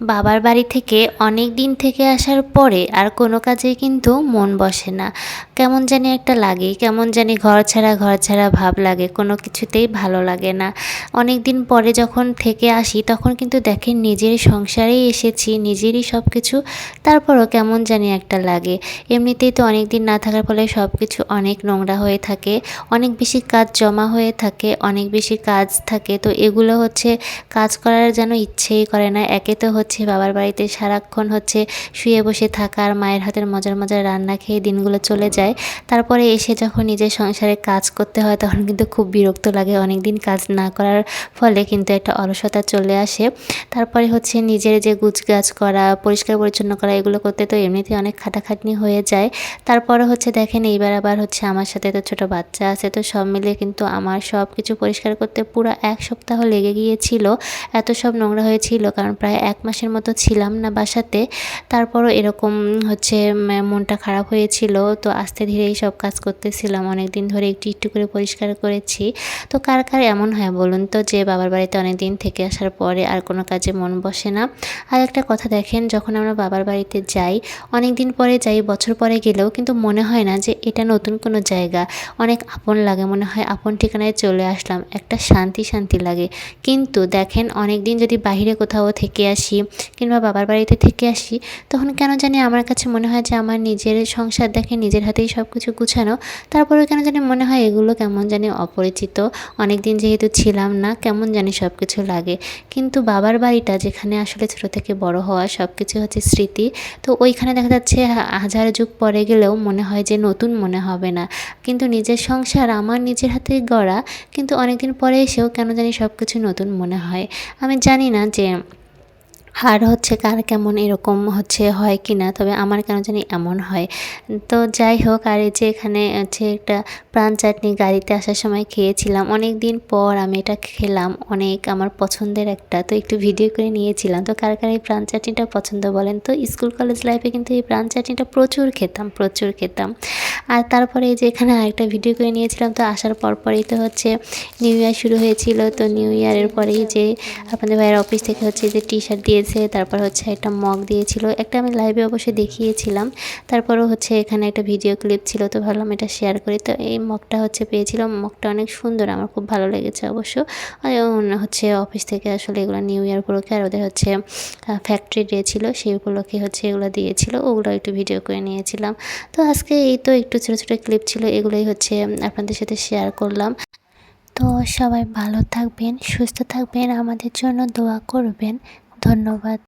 বাবার বাড়ি থেকে অনেক দিন থেকে আসার পরে আর কোনো কাজে কিন্তু মন বসে না। কেমন জানি একটা লাগে, কেমন জানি ঘর ছাড়া ঘর ছাড়া ভাব লাগে, কোনো কিছুতেই ভালো লাগে না। অনেক দিন পরে যখন থেকে আসি তখন কিন্তু দেখেন নিজের সংসারেই এসেছি, নিজেরই সব কিছু তারপরও কেমন জানি একটা লাগে। এমনিতেই তো অনেক দিন না থাকার ফলে সব কিছু অনেক নোংরা হয়ে থাকে, অনেক বেশি কাজ জমা হয়ে থাকে, অনেক বেশি কাজ থাকে, তো এগুলো হচ্ছে কাজ করার যেন ইচ্ছেই করে না, একে তো হচ্ছে বাবার বাড়িতে সারাক্ষণ হচ্ছে শুয়ে বসে থাকা আর মায়ের হাতের মজার মজার রান্না খেয়ে দিনগুলো চলে যায়। তারপরে এসে যখন নিজের সংসারে কাজ করতে হয়, তখন কিন্তু খুব বিরক্ত লাগে। অনেক দিন কাজ না করার ফলে কিন্তু একটা অলসতা চলে আসে। তারপরে হচ্ছে নিজের যে গুছগাছ করা, পরিষ্কার পরিচ্ছন্ন করা, এগুলো করতে তো এমনিতেই অনেক খাটাখাটনি হয়ে যায়। তারপরে হচ্ছে দেখেন, এইবার আবার হচ্ছে আমার সাথে তো ছোটো বাচ্চা আছে, তো সব মিলিয়ে কিন্তু আমার সব কিছু পরিষ্কার করতে পুরো এক সপ্তাহ লেগে গিয়েছিল। এত সব নোংরা হয়েছিল, কারণ প্রায় এক মাসের মতো ছিলাম না বাসাতে। তারপরও এরকম হচ্ছে মনটা খারাপ হয়েছিল। তো আস্তে ধীরে সব কাজ করতেছিলাম। অনেক দিন ধরে একটু একটু করে পরিষ্কার করেছি। তো কার কার এমন হয় বলুন তো, যে বাবার বাড়িতে অনেক দিন থেকে আসার পরে আর কোনো কাজে মন বসে না? আর একটা কথা দেখেন, যখন আমরা বাবার বাড়িতে যাই অনেক দিন পরে যাই, বছর পরে গেলেও কিন্তু মনে হয় না যে এটা নতুন কোনো জায়গা। অনেক আপন লাগে, মনে হয় আপন ঠিকানায় চলে আসলাম। একটা শান্তি শান্তি লাগে। কিন্তু দেখেন অনেক দিন যদি বাইরে কোথাও থেকে আসি কিংবা বাবার বাড়িতে থেকে আসি, তখন কেন জানি আমার কাছে মনে হয় যে আমার নিজের সংসার দেখে নিজের হাতেই সব কিছু গুছানো। তারপরেও কেন জানি মনে হয় এগুলো কেমন জানি অপরিচিত। অনেক দিন যেহেতু ছিলাম না, কেমন জানি সব কিছু লাগে। কিন্তু বাবার বাড়িটা যেখানে আসলে ছোটো থেকে বড় হওয়া সব কিছু হচ্ছে স্মৃতি। তো ওইখানে দেখা যাচ্ছে হাজার যুগ পরে গেলেও মনে হয় যে নতুন মনে হবে না। কিন্তু নিজের সংসার আমার নিজের হাতে গড়া, কিন্তু অনেকদিন পরে এসেও কেন জানি সব কিছু নতুন মনে হয়। আমি জানি না যে আর হচ্ছে কার কেমন এরকম হচ্ছে হয় কি না তবে আমার কেন জানি এমন হয়। তো যাই হোক, আর এই যে এখানে হচ্ছে একটা প্রাণ চাটনি গাড়িতে আসার সময় খেয়েছিলাম। অনেক দিন পর আমি এটা খেলাম, অনেক আমার পছন্দের একটা। তো একটু ভিডিও করে নিয়েছিলাম। তো কার কার এই প্রাণ চাটনিটা পছন্দ বলেন? তো স্কুল, কলেজ লাইফে কিন্তু এই প্রাণ চাটনিটা প্রচুর খেতাম প্রচুর খেতাম। আর তারপরে এই যে এখানে আরেকটা ভিডিও করে নিয়েছিলাম, তো আসার পরপরই তো হচ্ছে নিউ ইয়ার শুরু হয়েছিল। তো নিউ ইয়ারের পরেই যে আপনাদের ভাইয়ের অফিস থেকে হচ্ছে যে টি শার্ট দিয়েছে, তারপর হচ্ছে একটা মগ দিয়েছিল। একটা আমি লাইভে অবশ্যই দেখিয়েছিলাম। তারপরও হচ্ছে এখানে একটা ভিডিও ক্লিপ ছিল, তো ভাবলাম এটা শেয়ার করি। তো এই মগটা হচ্ছে পেয়েছিলাম মগটা অনেক সুন্দর, আমার খুব ভালো লেগেছে অবশ্য। হচ্ছে অফিস থেকে আসলে এগুলো নিউ ইয়ার উপলক্ষে আর ওদের হচ্ছে ফ্যাক্টরি ডে ছিল, সেই উপলক্ষে হচ্ছে এগুলো দিয়েছিল। ওগুলো একটু ভিডিও করে নিয়েছিলাম। তো আজকে এই তো একটু ছোটো ছোটো ক্লিপ ছিল, এগুলোই হচ্ছে আপনাদের সাথে শেয়ার করলাম। তো সবাই ভালো থাকবেন, সুস্থ থাকবেন, আমাদের জন্য দোয়া করবেন। ধন্যবাদ।